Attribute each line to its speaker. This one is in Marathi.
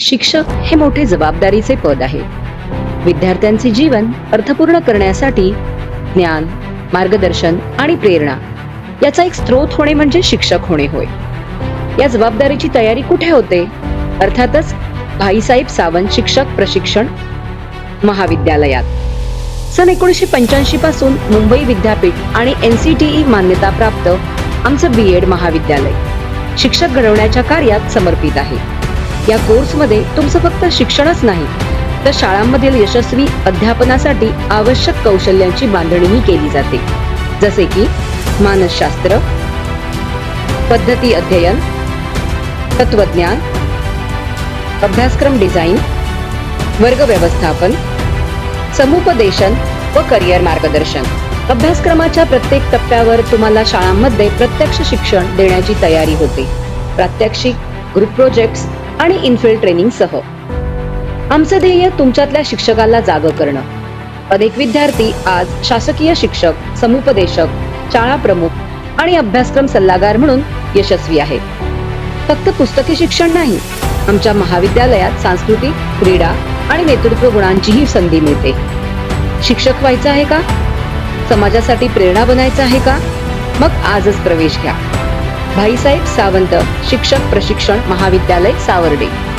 Speaker 1: शिक्षक हे मोठे जबाबदारीचे पद आहे. विद्यार्थ्यांचे जीवन अर्थपूर्ण करण्यासाठी ज्ञान मार्गदर्शन आणि प्रेरणा याचा एक स्रोत होणे म्हणजे शिक्षक होणे होय. या जबाबदारीची तयारी कुठे होते? अर्थातच भाईसाहेब सावंत शिक्षक प्रशिक्षण महाविद्यालयात. सन एकोणीसशे पंच्याऐंशी पासून मुंबई विद्यापीठ आणि एनसीटीई मान्यता प्राप्त आमचं बी एड महाविद्यालय. शिक्षक घडवण्याच्या कार्यात समर्पित आहे. या कोर्समध्ये तुमचं फक्त शिक्षणच नाही तर शाळांमधील यशस्वी अध्यापनासाठी आवश्यक कौशल्यांची बांधणीही केली जाते. जसे की मानसशास्त्र पद्धती अध्ययन तत्वज्ञान अभ्यासक्रम डिझाईन वर्ग व्यवस्थापन समुपदेशन व करिअर मार्गदर्शन. अभ्यासक्रमाच्या प्रत्येक टप्प्यावर तुम्हाला शाळांमध्ये प्रत्यक्ष शिक्षण देण्याची तयारी होते. प्रात्यक्षिक ग्रुप प्रोजेक्ट्स आणि इनफिल्ड ट्रेनिंग सह. आमचं ध्येय तुमच्यातल्या शिक्षकाला जागं करणं. अनेक विद्यार्थी आज शासकीय शिक्षक समुपदेशक शाळा प्रमुख आणि अभ्यासक्रम सल्लागार म्हणून यशस्वी आहेत. फक्त पुस्तकी शिक्षण नाही आमच्या महाविद्यालयात सांस्कृतिक क्रीडा आणि नेतृत्व गुणांचीही संधी मिळते. शिक्षक व्हायचं आहे का? समाजासाठी प्रेरणा बनायचं आहे का? मग आजच प्रवेश घ्या. भाईसाहेब सावंत शिक्षक प्रशिक्षण महाविद्यालय सावर्डे.